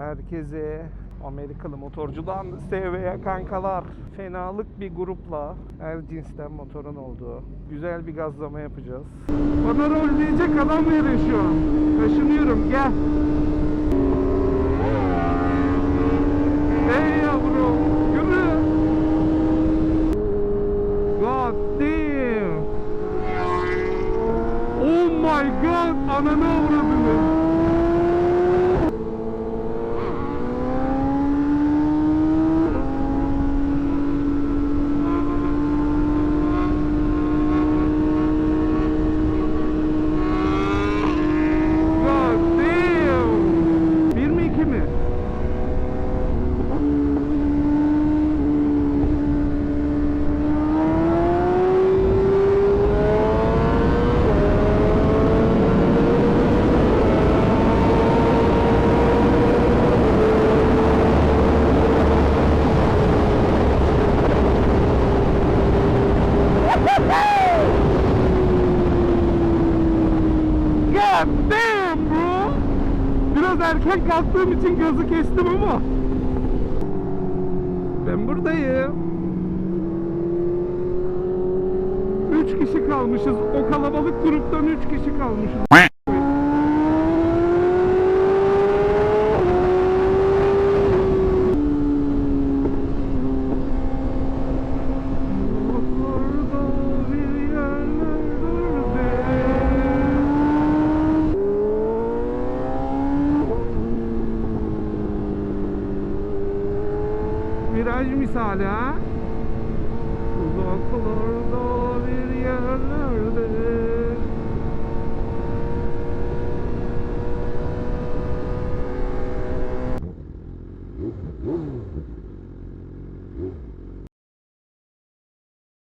Herkese Amerikalı motorcudan SV'ye kankalar. Fenalık bir grupla her cinsten motorun olduğu güzel bir gazlama yapacağız. Bana rol diyecek adam verin şu an. Kaşınıyorum gel. Hey yavrum yürü. God damn. Oh my god ananı avradını. God damn. Bir mi iki mi? God damn bro. Biraz erken kalktığım için gazı kestim ama. Ben buradayım. Üç kişi kalmışız. O kalabalık gruptan üç kişi kalmışız. Viraj misali ha